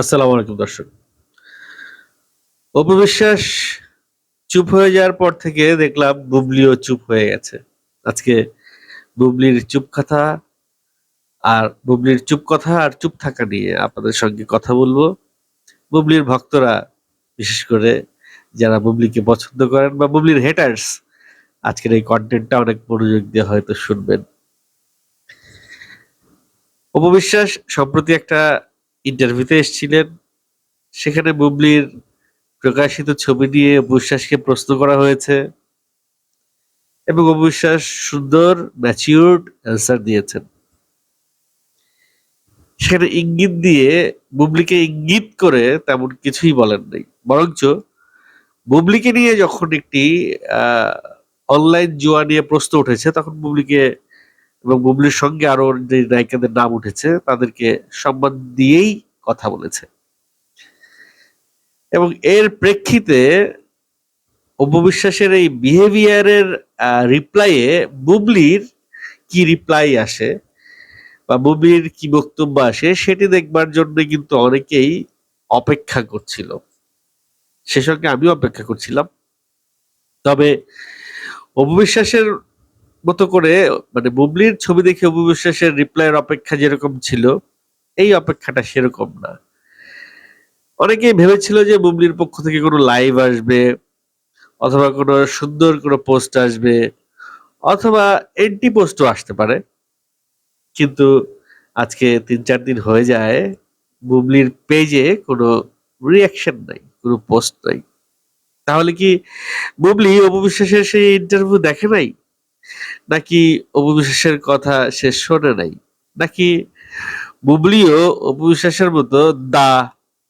আসসালামু আলাইকুম, দর্শক। অপবিশ্বাস চুপ হয়ে যাওয়ার পর থেকে দেখলাম বুবলিও চুপ হয়ে গেছে। আজকে বুবলির চুপ কথা আর বুবলির চুপ কথা আর চুপ থাকা নিয়ে আপনাদের সঙ্গে কথা বলব। বুবলির ভক্তরা, বিশেষ করে যারা বুবলিকে পছন্দ করেন বা বুবলির হেটার্স আজকের এই কন্টেন্টটা অনেক মনোযোগ দিয়ে হয়তো শুনবেন। অপবিশ্বাস সম্প্রতি একটা ইন্টারভিউতে এসেছিলেন। সেখানে বুবলির প্রকাশিত ছবি নিয়ে অবিশ্বাসকে প্রশ্ন করা হয়েছে। এবং অবিশ্বাস সুন্দর ম্যাচিউরড অ্যান্সার দিয়েছেন। সেখানে ইঙ্গিত দিয়ে বুবলিকে ইঙ্গিত করে তেমন কিছুই বলেন নাই। বরঞ্চ বুবলিকে নিয়ে যখন একটি অনলাইন জুয়া নিয়ে প্রশ্ন উঠেছে, তখন বুবলিকে এবং বুবলির সঙ্গে আরও যে নায়িকাদের নাম উঠেছে, তাদেরকে সম্মান দিয়েই কথা বলেছে। এবং এর প্রেক্ষিতে অপবিশ্বাসের এই বিহেভিয়ারের রিপ্লাইয়ে বুবলির কি রিপ্লাই আসে বা বুবলির কি বক্তব্য আসে, সেটি দেখবার জন্য কিন্তু অনেকেই অপেক্ষা করছিল। সে সঙ্গে আমিও অপেক্ষা করছিলাম। তবে অপবিশ্বাসের মতো করে মানে বুবলির ছবি দেখে অপবিশ্বাসের রিপ্লাইয়ের অপেক্ষা যেরকম ছিল, এই অপেক্ষাটা সেরকম না। অনেকেই ভেবেছিল যে বুবলির পক্ষ থেকে কোনো লাইভ আসবে, অথবা কোনো সুন্দর কোনো পোস্ট আসবে, অথবা এন্টি পোস্টও আসতে পারে। কিন্তু আজকে তিন চার দিন হয়ে যায়, বুবলির পেজে কোনো রিয়াকশন নাই, কোনো পোস্ট নাই। তাহলে কি বুবলি অপবিশ্বাসের সেই ইন্টারভিউ দেখে নাই? নাকি অপবিশ্বাসের কথা সে শোনে নাই? নাকি বুবলিও অপবিশ্বাসের মতো the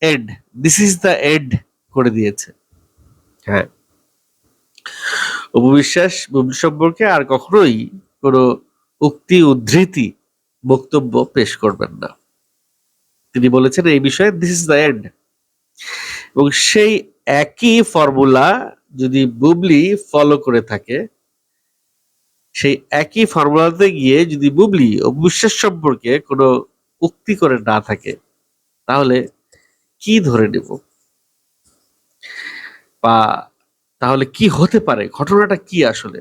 end this is the end করে দিয়েছে? হ্যাঁ। অপবিশ্বাস বুবলি সম্পর্কে আর কখনোই কোনো উক্তি উদ্ধৃতি বক্তব্য পেশ করবেন না। তিনি বলেছেন এই বিষয়ে দিস ইজ দ্য এন্ড এবং সেই একই ফর্মুলা যদি বুবলি ফলো করে থাকে সেই একই ফর্মুলাতে গিয়ে যদি বুবলি ও বিশ্বাস সম্পর্কে কোনো উক্তি করে না থাকে, তাহলে কি ধরে নেব? বা তাহলে কি হতে পারে? ঘটনাটা কি আসলে?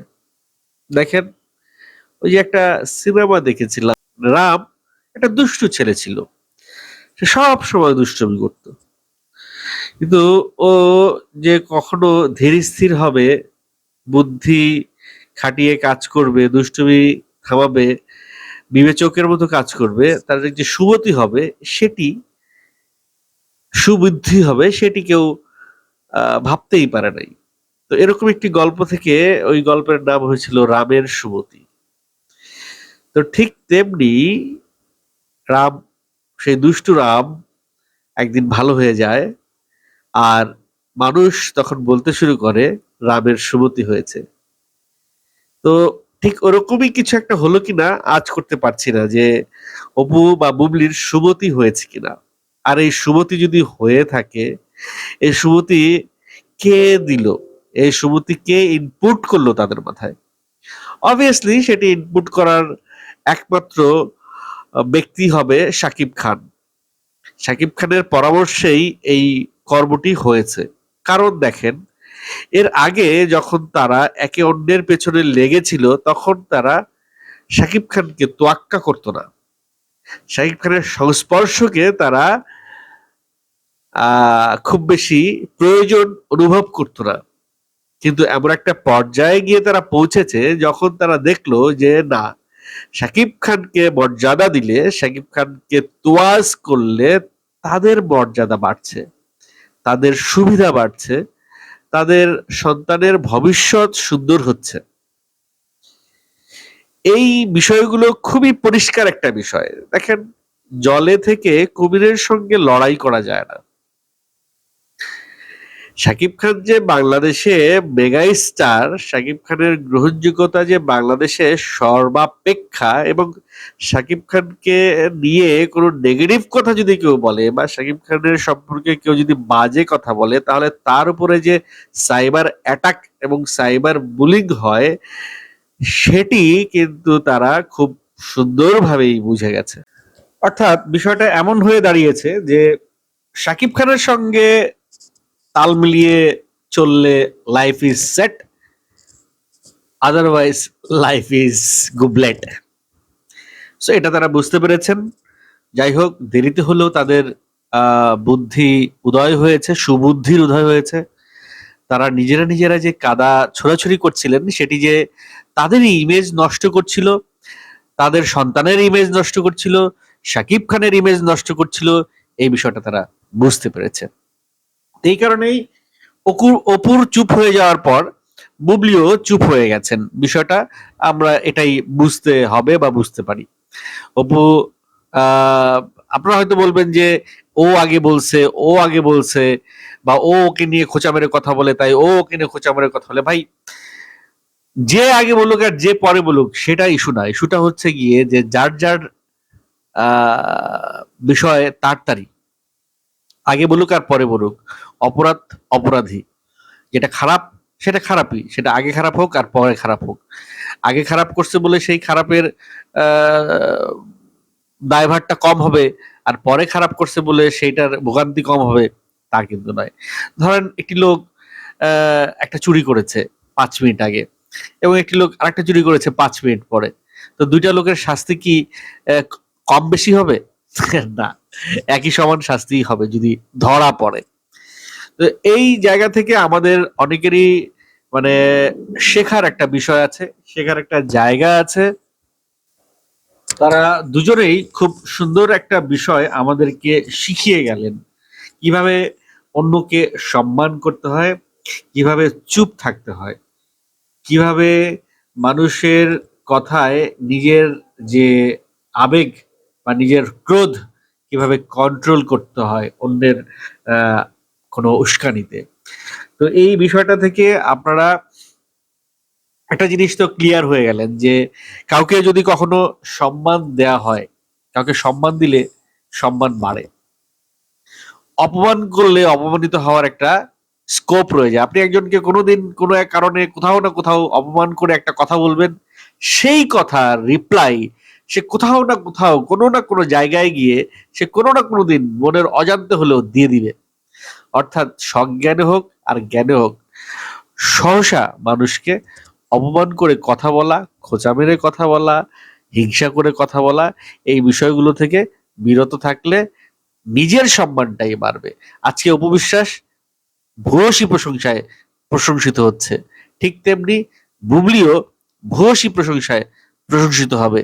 দেখেন, ওই যে একটা সিনেমা দেখেছিলাম, রাম একটা দুষ্টু ছেলে ছিল। সে সব সময় দুষ্টমি করত। কিন্তু ও যে কখনো ধীর স্থির হবে, বুদ্ধি খাটিয়ে কাজ করবে, দুষ্টুমি থামাবে, বিবেচকের মতো কাজ করবে, তার যে সুমতি হবে, সেটি সুবুদ্ধি হবে, সেটি কেউ ভাবতেই পারে নাই। তো এরকম একটি গল্প থেকে ওই গল্পের নাম হয়েছিল রামের সুমতি তো ঠিক তেমনি রাম, সেই দুষ্টু রাম একদিন ভালো হয়ে যায়, আর মানুষ তখন বলতে শুরু করে, রামের সুমতি হয়েছে। তো ঠিক ওরকমই কিছু একটা হলো কিনা আজ করতে পারছি না যে অপু বা বুবলির সুমতি হয়েছে কিনা। আর এই সুমতি যদি হয়ে থাকে, এই সুমতি কে দিল? এই সুমতি কে ইনপুট করল তাদের মাথায়? অবভিয়াসলি সেটি ইনপুট করার একমাত্র ব্যক্তি হবে সাকিব খান। সাকিব খানের পরামর্শেই এই কর্মটি হয়েছে। কারণ দেখেন এর আগে যখন তারা একে অন্যের পেছনে লেগেছিল, তখন তারা শাকিব খানকে তোয়াক্কা করতো না। শাকিব খানের সংস্পর্শকে তারা খুব বেশি প্রয়োজন অনুভব করতো না। কিন্তু এমন একটা পর্যায়ে গিয়ে তারা পৌঁছেছে, যখন তারা দেখল যে, না, শাকিব খানকে মর্যাদা দিলে, শাকিব খানকে তোয়াজ করলে তাদের মর্যাদা বাড়ছে, তাদের সুবিধা বাড়ছে। তাদের সন্তানের ভবিষ্যৎ সুন্দর হচ্ছে। এই বিষয়গুলো খুবই পরিষ্কার একটা বিষয়। দেখেন, জলে থেকে কুমিরের সঙ্গে লড়াই করা যায় না। শাকিব খান যে বাংলাদেশে মেগা স্টার, শাকিব খানের গ্রহণযোগ্যতা যে বাংলাদেশে সর্বাপেক্ষা এবং শাকিব খানকে নিয়ে কোনো নেগেটিভ কথা যদি কেউ বলে বা শাকিব খানের সম্পর্কে কেউ যদি বাজে কথা বলে, তাহলে তার উপরে যে সাইবার অ্যাটাক এবং সাইবার বুলিং হয়, সেটি কিন্তু তারা খুব সুন্দরভাবেই বুঝে গেছে। অর্থাৎ বিষয়টা এমন হয়ে দাঁড়িয়েছে যে শাকিব খানের সঙ্গে তাল মিলিয়ে চললে life is set otherwise life is গুবলেট so এটা তারা বুঝতে পেরেছেন। যাই হোক, দেরিতে হলেও তাদের বুদ্ধি উদয় হয়েছে, সুবুদ্ধির উদয় হয়েছে। তারা নিজেরা নিজেরা যে কাদা ছোড়াছুড়ি করছিলেন, সেটি যে তাদেরই ইমেজ নষ্ট করছিল, তাদের সন্তানের ইমেজ নষ্ট করছিল শাকিব খানের ইমেজ নষ্ট করছিল, এই বিষয়টা তারা বুঝতে পেরেছে এই কারণেই অকুর, অপুর চুপ হয়ে যাওয়ার পর বুবলিও চুপ হয়ে গেছেন। বিষয়টা আমরা এটাই বুঝতে হবে বা বুঝতে পারি। অপু আপনারা হয়তো বলবেন যে ও আগে বলছে, ও আগে বলছে, বা ও ওকে নিয়ে খোঁচা মেরে কথা বলে, তাই ও ওকে নিয়ে খোঁচা মেরে কথা বলে। ভাই, যে আগে বলুক আর যে পরে বলুক, সেটা ইস্যু না। ইস্যুটা হচ্ছে গিয়ে যে যার যার বিষয়ে তারই আগে বলুক আর পরে বলুক, অপরাধ অপরাধী। যেটা খারাপ, সেটা খারাপই, সেটা আগে খারাপ হোক আর পরে খারাপ হোক। আগে খারাপ করছে বলে সেই খারাপের দায়ভারটা কম হবে আর পরে খারাপ করছে বলে সেইটার ভোগান্তি কম হবে, তা কিন্তু নয়। ধরেন একটি লোক একটা চুরি করেছে পাঁচ মিনিট আগে এবং একটি লোক আরেকটা চুরি করেছে পাঁচ মিনিট পরে। তো দুইটা লোকের শাস্তি কি কম বেশি হবে? না, একই সমান শাস্তিই হবে যদি ধরা পড়ে। তো এই জায়গা থেকে আমাদের অনেকেরই মানে শেখার একটা বিষয় আছে, শেখার একটা জায়গা আছে। তারা দুজনেই খুব সুন্দর একটা বিষয় আমাদেরকে শিখিয়ে গেলেন। কীভাবে অন্যকে সম্মান করতে হয়, কীভাবে চুপ থাকতে হয়, কীভাবে মানুষের কথায় নিজের যে আবেগ বা নিজের ক্রোধ কীভাবে কন্ট্রোল করতে হয় অন্যের কোনো উস্কানিতে। তো এই বিষয়টা থেকে আপনারা একটা জিনিস তো ক্লিয়ার হয়ে গেলেন যে কাউকে যদি কখনো সম্মান দেয়া হয়, কাউকে সম্মান দিলে সম্মান বাড়ে। অপমান করলে অপমানিত হওয়ার একটা স্কোপ রয়ে যায়। আপনি একজনকে কোনোদিন কোনো এক কারণে কোথাও না কোথাও অপমান করে একটা কথা বলবেন, সেই কথা রিপ্লাই সে কোথাও না কোথাও, কোনো না কোনো জায়গায় গিয়ে সে কোনো না কোনো দিন মনের অজান্তে হলেও দিয়ে দিবে। অর্থাৎ সজ্ঞানে হোক আর জ্ঞানে হোক, সহসা মানুষকে অপমান করে কথা বলা, খোঁচা মেরে কথা বলা, হিংসা করে কথা বলা, এই বিষয়গুলো থেকে বিরত থাকলে নিজের সম্মানটাই বাড়বে। আজকে অপবিশ্বাস ভূয়সী প্রশংসায় প্রশংসিত হচ্ছে। ঠিক তেমনি বুবলিও ভূয়সী প্রশংসায় প্রশংসিত হবে।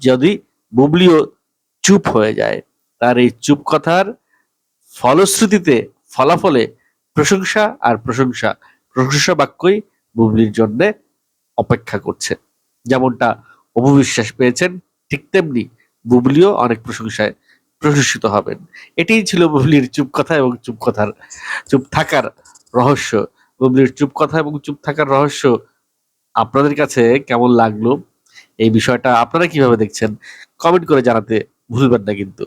যদি বুবলিও চুপ হয়ে যায়, তার এই চুপ কথার ফলশ্রুতিতে, ফলাফলে প্রশংসা আর প্রশংসা প্রশংসা বাক্যই বুবলির জন্য অপেক্ষা করছে। যেমনটা অপবিশ্বাস পেয়েছেন, ঠিক তেমনি বুবলিও অনেক প্রশংসায় প্রশংসিত হবেন। এটাই ছিল বুবলির চুপ কথা এবং চুপ কথার, চুপ থাকার রহস্য। বুবলির চুপ কথা এবং চুপ থাকার রহস্য আপনাদের কাছে কেমন লাগল? এই বিষয়টা আপনারা কীভাবে দেখছেন? কমেন্ট করে জানাতে ভুলবেন না কিন্তু।